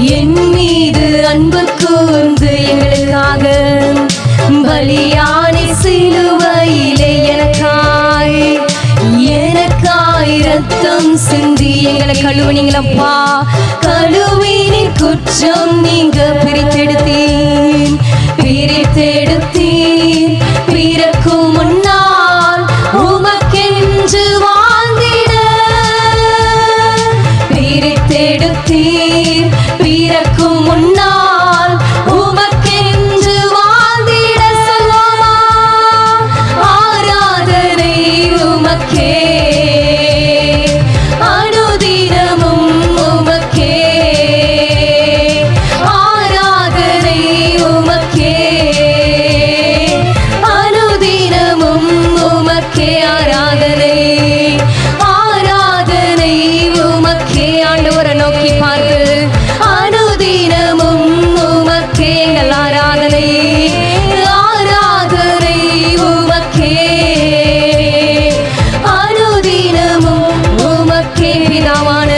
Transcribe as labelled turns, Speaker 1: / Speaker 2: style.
Speaker 1: என் மீது அன்பு கூர்ந்து எங்களுக்காக பலியானை சிலுவையிலே எனக்காய். எனக்காய் ரத்தம் சிந்தி எங்களை கழுவுனீங்களப்பா. கழுவினின் குற்றம் நீங்க பிரித்தெடுத்தீர். உமக்கே. அனுதினமும் உமக்கே. ஆராதனை உமக்கே. அனுதினமும் உமக்கே. ஆராதனை ஆராதனை உமக்கே. ஆண்டவரை நோக்கி பார்த்து பிதாவான